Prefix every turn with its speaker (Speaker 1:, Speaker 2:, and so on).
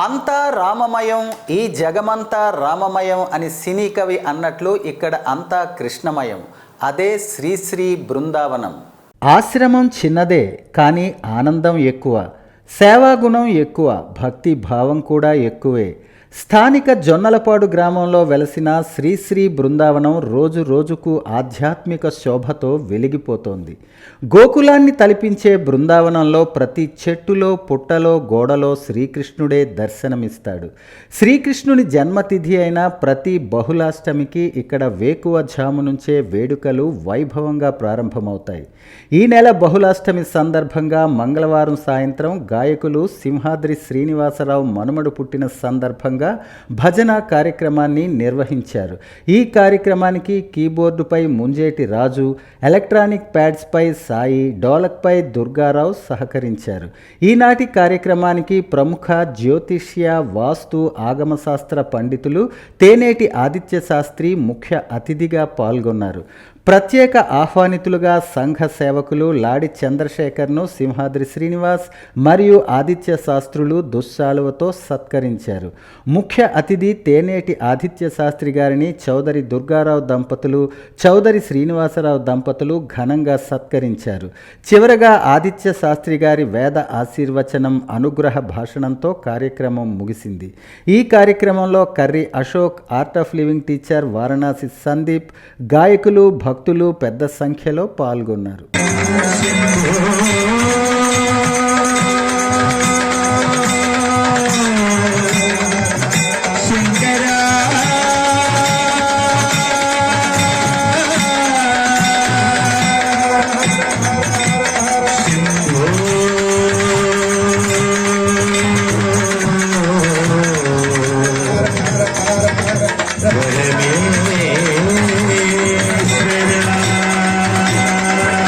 Speaker 1: అంతా రామమయం ఈ జగమంతా రామమయం అని సినీ కవి అన్నట్లు ఇక్కడ అంతా కృష్ణమయం. అదే శ్రీశ్రీ బృందావనం. ఆశ్రమం చిన్నదే కానీ ఆనందం ఎక్కువ. సేవాగుణం ఎక్కువ భక్తి భావం కూడా ఎక్కువే. స్థానిక జొన్నలపాడు గ్రామంలో వెలసిన శ్రీశ్రీ బృందావనం రోజు రోజుకు ఆధ్యాత్మిక శోభతో వెలిగిపోతోంది. గోకులాన్ని తలిపించే బృందావనంలో ప్రతి చెట్టులో పుట్టలో గోడలో శ్రీకృష్ణుడే దర్శనమిస్తాడు. శ్రీకృష్ణుని జన్మతిథి అయిన ప్రతి బహుళాష్టమికి ఇక్కడ వేకువ జాము నుంచే వేడుకలు వైభవంగా ప్రారంభమవుతాయి. ఈ నెల బహుళాష్టమి సందర్భంగా మంగళవారం సాయంత్రం గాయకులు సింహాద్రి శ్రీనివాసరావు మనుమడు పుట్టిన సందర్భంగా భజన కార్యక్రమాన్ని నిర్వహించారు. ఈ కార్యక్రమానికి కీబోర్డుపై ముంజేటి రాజు ఎలక్ట్రానిక్ ప్యాడ్స్పై సాయి డోలక్పై దుర్గారావు సహకరించారు. ఈనాటి కార్యక్రమానికి ప్రముఖ జ్యోతిష్య వాస్తు ఆగమశాస్త్ర పండితులు తేనేటి ఆదిత్య శాస్త్రి ముఖ్య అతిథిగా పాల్గొన్నారు. ప్రత్యేక ఆహ్వానితులుగా సంఘ సేవకులు లాడి చంద్రశేఖర్ను సింహాద్రి శ్రీనివాస్ మరియు ఆదిత్య శాస్త్రులు దుశ్శాలువతో సత్కరించారు. ముఖ్య అతిథి తేనేటి ఆదిత్య శాస్త్రి గారిని చౌదరి దుర్గారావు దంపతులు చౌదరి శ్రీనివాసరావు దంపతులు ఘనంగా సత్కరించారు. చివరగా ఆదిత్య శాస్త్రి గారి వేద ఆశీర్వచనం అనుగ్రహ భాషణంతో కార్యక్రమం ముగిసింది. ఈ కార్యక్రమంలో Karri Ashok art of living teacher Varanasi Sandeep గాయకులు భక్తులు పెద్ద సంఖ్యలో పాల్గొన్నారు.